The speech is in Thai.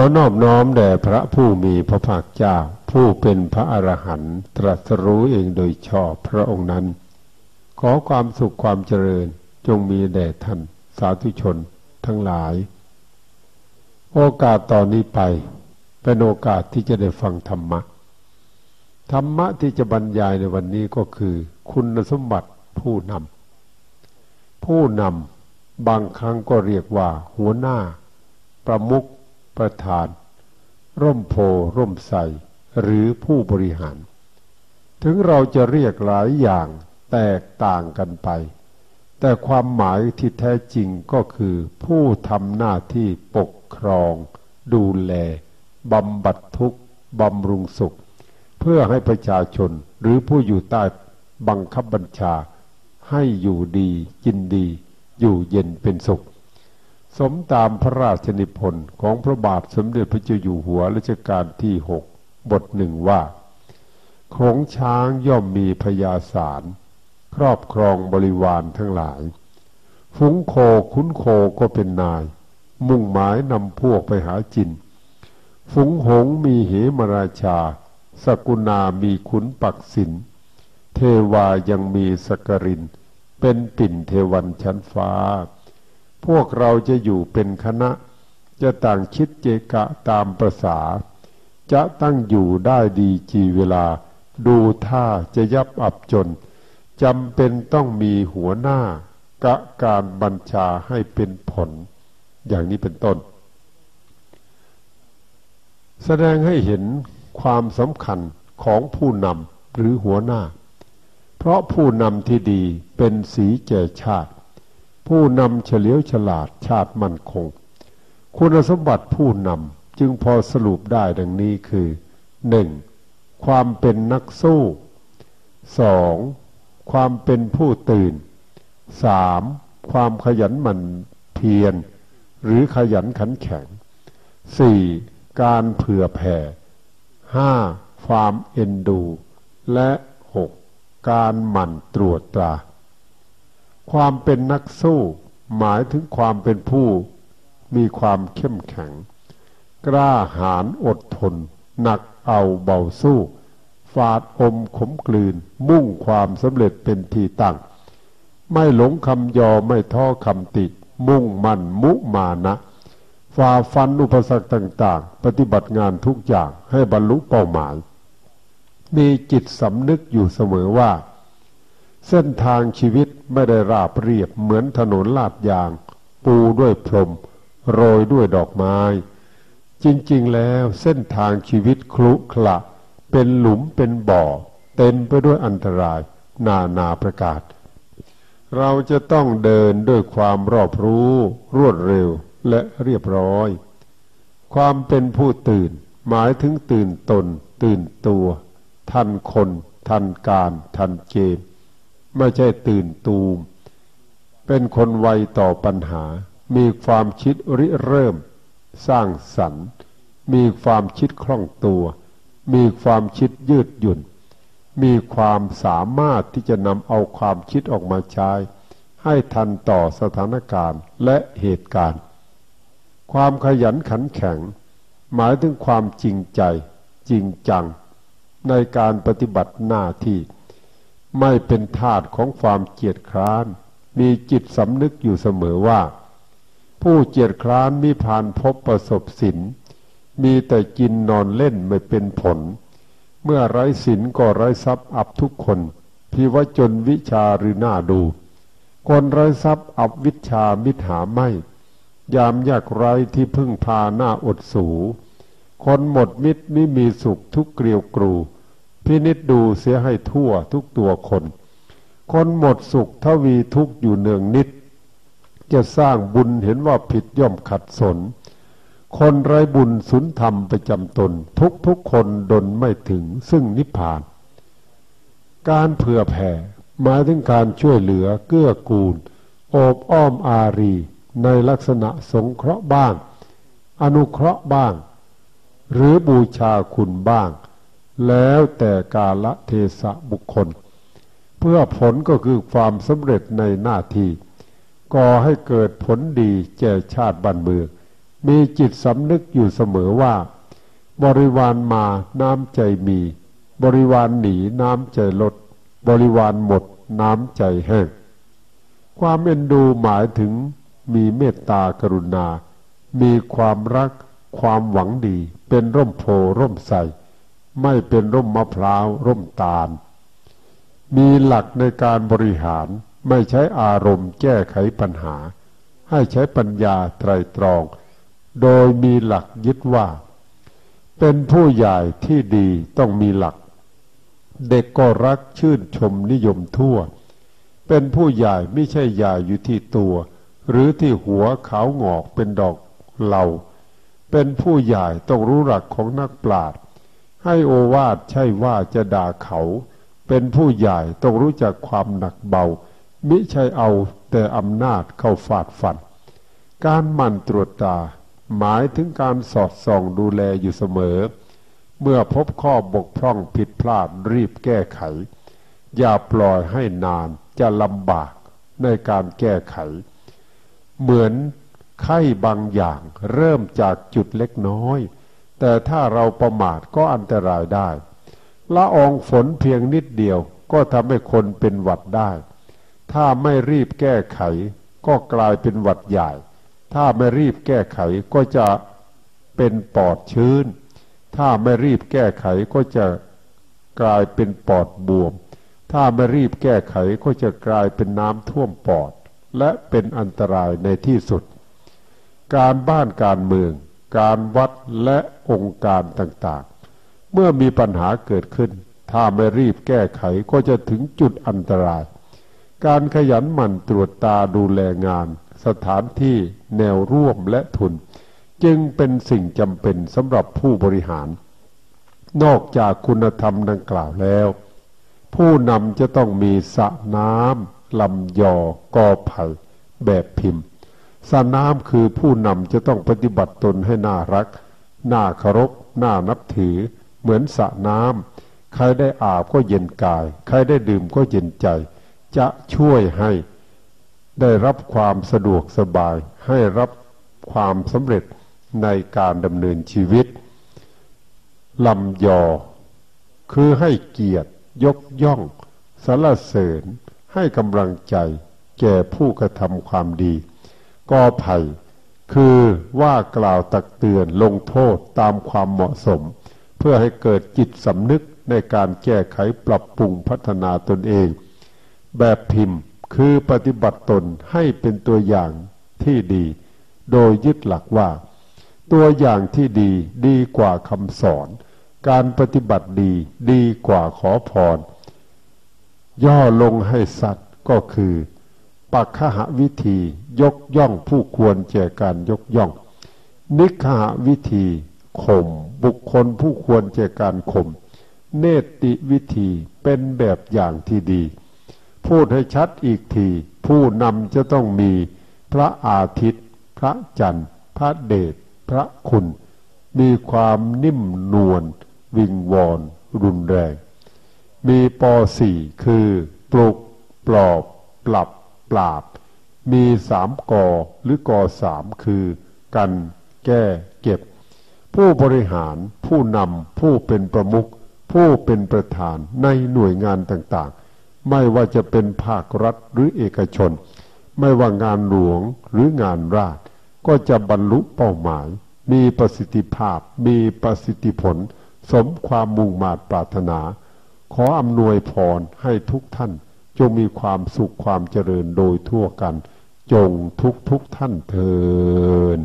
อนอบน้อมแด่พระผู้มีพระภาคเจ้า ผู้เป็นพระอรหันต์ตรัสรู้เองโดยชอบพระองค์นั้น ขอความสุขความเจริญจงมีแด่ท่านสาธุชนทั้งหลาย โอกาสตอนนี้ไป เป็นโอกาสที่จะได้ฟังธรรมะ ธรรมะที่จะบรรยายในวันนี้ก็คือ คุณสมบัติผู้นำผู้นำบางครั้งก็เรียกว่า หัวหน้า ประมุข ประธาน ร่มโพร่มใสหรือผู้บริหาร ถึงเราจะเรียกหลายอย่างแตกต่างกันไป แต่ความหมายที่แท้จริงก็คือผู้ทำหน้าที่ปกครอง ดูแลบำบัดทุกข์บำรุงสุข เพื่อให้ประชาชนหรือผู้อยู่ใต้บังคับบัญชาให้อยู่ดีกินดี อยู่เย็นเป็นสุข สมตามพระราชนิพนธ์ของพระบาทสมเด็จพระเจ้าอยู่หัวรัชกาลที่หกบทหนึ่งว่าโขงช้างย่อมมีพยาสารครอบครองบริวารทั้งหลาย ฝูงโคคุ้นโคก็เป็นนาย มุ่งหมายนำพวกไปหาจิน ฝูงหงมีเหมราชา สกุณามีขุนปักสิน เทวายังมีสกริน เป็นปิ่นเทวันชั้นฟ้า พวกเราจะอยู่เป็นคณะ จะต่างคิดเจกะตามประษา จะตั้งอยู่ได้ดีจีเวลา ดูท่าจะยับอับจนจำเป็นต้องมีหัวหน้ากะการบัญชาให้เป็นผล อย่างนี้เป็นต้น แสดงให้เห็นความสำคัญของผู้นำหรือหัวหน้า เพราะผู้นำที่ดีเป็นสีแก่ชาติ ผู้นำเฉลียวฉลาดชาติมั่นคง คุณสมบัติผู้นำจึงพอสรุปได้ดังนี้คือหนึ่งความเป็นนักสู้สองความเป็นผู้ตื่นสามความขยันหมั่นเพียร หรือขยันขันแข็งสี่การเผื่อแผ่ห้าความเอ็นดู และหกการหมั่นตรวจตรา ความเป็นนักสู้ หมายถึงความเป็นผู้มีความเข้มแข็ง กล้าหาญอดทน หนักเอาเบาสู้ฝาดอมขมกลืน มุ่งความสำเร็จเป็นที่ตั้ง ไม่หลงคำยอไม่ท้อคำติ มุ่งมั่นมุมานะฝ่าฟันอุปสรรคต่าง ๆ ปฏิบัติงานทุกอย่างให้บรรลุเป้าหมาย มีจิตสำนึกอยู่เสมอว่า เส้นทางชีวิตไม่ได้ราบเรียบเหมือนถนนลาดยาง ปูด้วยพรม โรยด้วยดอกไม้ จริงๆแล้วเส้นทางชีวิตคลุขละเป็นหลุมเป็นบ่อ เต็มไปด้วยอันตราย นานาประกาศ เราจะต้องเดินด้วยความรอบรู้ รวดเร็วและเรียบร้อย ความเป็นผู้ตื่น หมายถึงตื่นตน ตื่นตัว ทันคน ทันการ ทันเกม ไม่ใช่ตื่นตูม เป็นคนไวต่อปัญหา มีความคิดริเริ่ม สร้างสรรค์ มีความคิดคล่องตัว มีความคิดยืดหยุ่น มีความสามารถที่จะนำเอาความคิดออกมาใช้ ให้ทันต่อสถานการณ์และเหตุการณ์ ความขยันขันแข็ง หมายถึงความจริงใจจริงจังในการปฏิบัติหน้าที่ ไม่เป็นทาสของความเกียจคร้าน มีจิตสำนึกอยู่เสมอว่า ผู้เจียดคร้านมีผ่านพบประสบสินมีแต่กินนอนเล่นไม่เป็นผล เมื่อไร้สินก็ไร้ทรัพย์อับทุกคนพิวจนวิชาหรือหน้าดู คนไร้ทรัพย์อับวิชามิถาไม่ ยามยากไรที่พึ่งพาหน้าอดสู คนหมดมิตรไม่มีสุขทุกเกลียวกรู พินิจดูเสียให้ทั่วทุกตัวคน คนหมดสุขทวีทุกอยู่เนืองนิด จะสร้างบุญเห็นว่าผิดย่อมขัดสน คนไร้บุญสุนธรรมประจำตน ทุกทุกคนดนไม่ถึงซึ่งนิพพาน การเผื่อแผ่หมายถึงการช่วยเหลือเกื้อกูล โอบอ้อมอารี ในลักษณะสงเคราะห์บ้าง อนุเคราะห์บ้าง หรือบูชาคุณบ้าง แล้วแต่กาละเทศะบุคคล เพื่อผลก็คือความสำเร็จในหน้าที่ก่อให้เกิดผลดีแก่ชาติบ้านเมือง มีจิตสำนึกอยู่เสมอว่า บริวารมาน้ำใจมี บริวารหนีน้ำใจลด บริวารหมดน้ำใจแห้ง ความเอ็นดูหมายถึงมีเมตตากรุณา มีความรัก ความหวังดี เป็นร่มโพร่มใส ไม่เป็นร่มมะพร้าวร่มตาล มีหลักในการบริหารไม่ใช้อารมณ์แก้ไขปัญหา ให้ใช้ปัญญาไตรตรอง โดยมีหลักยึดว่า เป็นผู้ใหญ่ที่ดีต้องมีหลัก เด็กก็รักชื่นชมนิยมทั่ว เป็นผู้ใหญ่ไม่ใช่ใหญ่อยู่ที่ตัว หรือที่หัวขาวงอกเป็นดอกเหล่า เป็นผู้ใหญ่ต้องรู้หลักของนักปราชญ์ ให้โอวาทใช่ว่าจะด่าเขา เป็นผู้ใหญ่ต้องรู้จักความหนักเบา มิใช่เอาแต่อำนาจเข้าฟาดฟัน การหมั่นตรวจตา หมายถึงการสอดส่องดูแลอยู่เสมอ เมื่อพบข้อบกพร่องผิดพลาดรีบแก้ไข อย่าปล่อยให้นานจะลำบากในการแก้ไข เหมือนไข้บางอย่างเริ่มจากจุดเล็กน้อย แต่ถ้าเราประมาทก็อันตรายได้ ละอองฝนเพียงนิดเดียวก็ทำให้คนเป็นหวัดได้ ถ้าไม่รีบแก้ไข ก็กลายเป็นหวัดใหญ่ ถ้าไม่รีบแก้ไขก็จะเป็นปอดชื้น ถ้าไม่รีบแก้ไขก็จะกลายเป็นปอดบวม ถ้าไม่รีบแก้ไขก็จะกลายเป็นน้ำท่วมปอด และเป็นอันตรายในที่สุด การบ้านการเมือง การวัดและองค์การต่างๆ เมื่อมีปัญหาเกิดขึ้น ถ้าไม่รีบแก้ไขก็จะถึงจุดอันตราย การขยันหมั่นตรวจตาดูแลงาน สถานที่แนวร่วมและทุน จึงเป็นสิ่งจำเป็นสำหรับผู้บริหาร นอกจากคุณธรรมดังกล่าวแล้ว ผู้นำจะต้องมีสระน้ำลำยอกอไผ่แบบพิมพ์ สน้ำคือผู้นำจะต้องปฏิบัติตนให้น่ารัก น่าเคารพ น่านับถือ เหมือนสระน้ำ ใครได้อาบก็เย็นกาย ใครได้ดื่มก็เย็นใจ จะช่วยให้ได้รับความสะดวกสบาย ให้รับความสำเร็จในการดำเนินชีวิตลำยอ คือให้เกียรติ ยกย่องสรรเสริญ ให้กำลังใจ แก่ผู้กระทำความดี กอไผ่คือว่ากล่าวตักเตือนลงโทษตามความเหมาะสม เพื่อให้เกิดจิตสำนึกในการแก้ไขปรับปรุงพัฒนาตนเอง แบบพิมพ์คือปฏิบัติตนให้เป็นตัวอย่างที่ดี โดยยึดหลักว่า ตัวอย่างที่ดีดีกว่าคำสอน การปฏิบัติดีดีกว่าขอพร ย่อลงให้สัตว์ก็คือ ปักขหวิธียกย่องผู้ควรแก่การยกย่อง นิคหวิธีข่มบุคคลผู้ควรแก่การข่มเนติวิธีเป็นแบบอย่างที่ดี พูดให้ชัดอีกที ผู้นำจะต้องมีพระอาทิตย์ พระจันทร์ พระเดชพระคุณ มีความนิ่มนวลวิงวอนรุนแรง มีปอสี่คือปลุกปลอบปรับ ปราบ มีสามกอหรือกอสามคือ กัน แก้เก็บ ผู้บริหารผู้นำผู้เป็นประมุขผู้เป็นประธานในหน่วยงานต่างๆ ไม่ว่าจะเป็นภาครัฐหรือเอกชน ไม่ว่างานหลวงหรืองานราช ก็จะบรรลุเป้าหมาย มีประสิทธิภาพ มีประสิทธิผล สมความมุ่งมา่ปรารถนา ขออำนวยพรให้ทุกท่าน จงมีความสุขความเจริญโดยทั่วกัน จงทุกทุกท่านเทิน